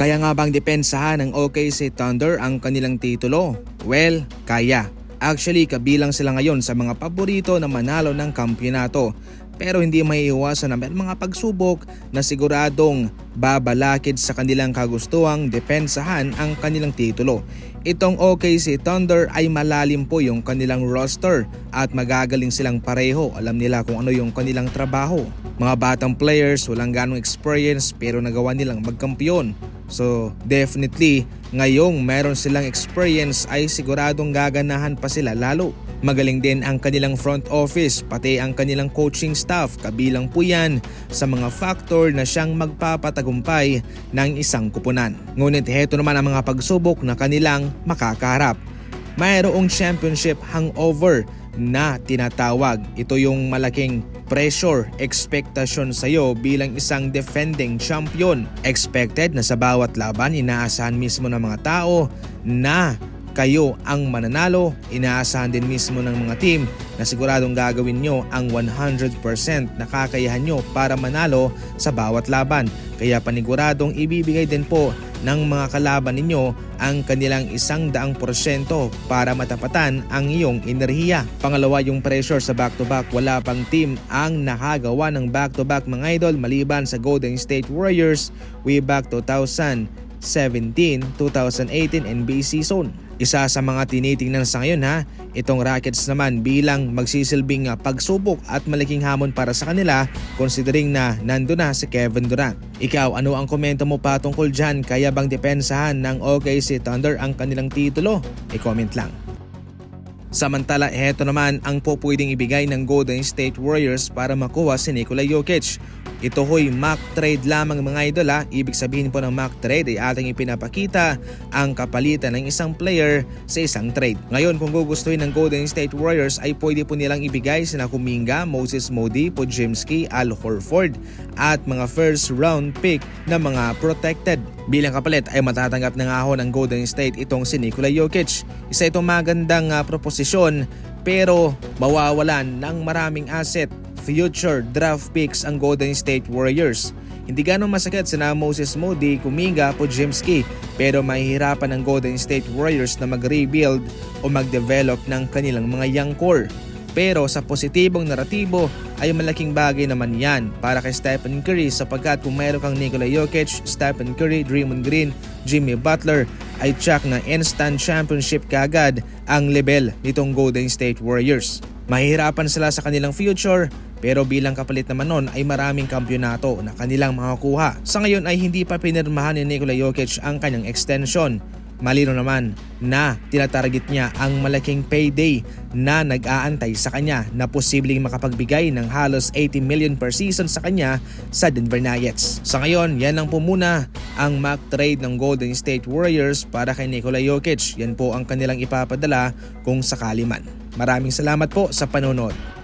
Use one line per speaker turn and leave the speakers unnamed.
Kaya nga bang depensahan ng OKC Thunder ang kanilang titulo? Well, kaya. Actually, kabilang sila ngayon sa mga paborito na manalo ng kampyonato. Pero hindi maiiwasan na may mga pagsubok na siguradong babalakid sa kanilang kagustuhang depensahan ang kanilang titulo. Itong OKC Thunder ay malalim po yung kanilang roster at magagaling silang pareho. Alam nila kung ano yung kanilang trabaho. Mga batang players, walang ganong experience pero nagawa nilang magkampiyon. So definitely ngayong meron silang experience ay siguradong gaganahan pa sila lalo. Magaling din ang kanilang front office pati ang kanilang coaching staff kabilang po yan sa mga factor na siyang magpapatagumpay ng isang kupunan. Ngunit heto naman ang mga pagsubok na kanilang makakaharap. Mayroong championship hangover na tinatawag. Ito yung malaking pressure, expectation sa iyo bilang isang defending champion. Expected na sa bawat laban inaasahan mismo ng mga tao na kayo ang mananalo, inaasahan din mismo ng mga team na siguradong gagawin nyo ang 100% na kakayahan nyo para manalo sa bawat laban. Kaya paniguradong ibibigay din po ng mga kalaban ninyo ang kanilang isang daang porsyento para matapatan ang iyong enerhiya. Pangalawa yung pressure sa back-to-back. Wala pang team ang nakagawa ng back-to-back mga idol maliban sa Golden State Warriors way back 2017-2018 NBA season. Isa sa mga tinitingnan sa ngayon ha, itong Rockets naman bilang magsisilbing pagsubok at malaking hamon para sa kanila considering na nando na si Kevin Durant. Ikaw, ano ang komento mo patungkol dyan? Kaya bang depensahan ng OKC Thunder ang kanilang titulo? I-comment lang. Samantala, heto naman ang po pwedeng ibigay ng Golden State Warriors para makuha si Nikola Jokic. Ito ho'y mock trade lamang mga idol ha. Ibig sabihin po ng mock trade ay ating ipinapakita ang kapalitan ng isang player sa isang trade. Ngayon kung gugustuhin ng Golden State Warriors ay pwede po nilang ibigay sina Kuminga, Moses Moody, Podziemski, Al Horford at mga first round pick na mga protected. Bilang kapalit ay matatanggap ng ahon ng Golden State itong si Nikola Jokic. Isa itong magandang uh, proposisyon pero mawawalan ng maraming asset future draft picks ang Golden State Warriors. Hindi ganong masakit sina Moses Moody, Kuminga, Podziemski pero mahihirapan ng Golden State Warriors na mag-rebuild o mag-develop ng kanilang mga young core. Pero sa positibong naratibo ay malaking bagay naman yan para kay Stephen Curry sapagkat kung mayroon kang Nikola Jokic, Stephen Curry, Draymond Green, Jimmy Butler ay tsak na instant championship kagad ang level nitong Golden State Warriors. Mahihirapan sila sa kanilang future pero bilang kapalit naman nun ay maraming kampyonato na kanilang makakuha. Sa ngayon ay hindi pa pinirmahan ni Nikola Jokic ang kanyang extension. Malino naman na tinatarget niya ang malaking payday na nag-aantay sa kanya na posibleng makapagbigay ng halos 80 million per season sa kanya sa Denver Nuggets. Sa ngayon, yan lang po muna ang mock trade ng Golden State Warriors para kay Nikola Jokic. Yan po ang kanilang ipapadala kung sakali man. Maraming salamat po sa panonood.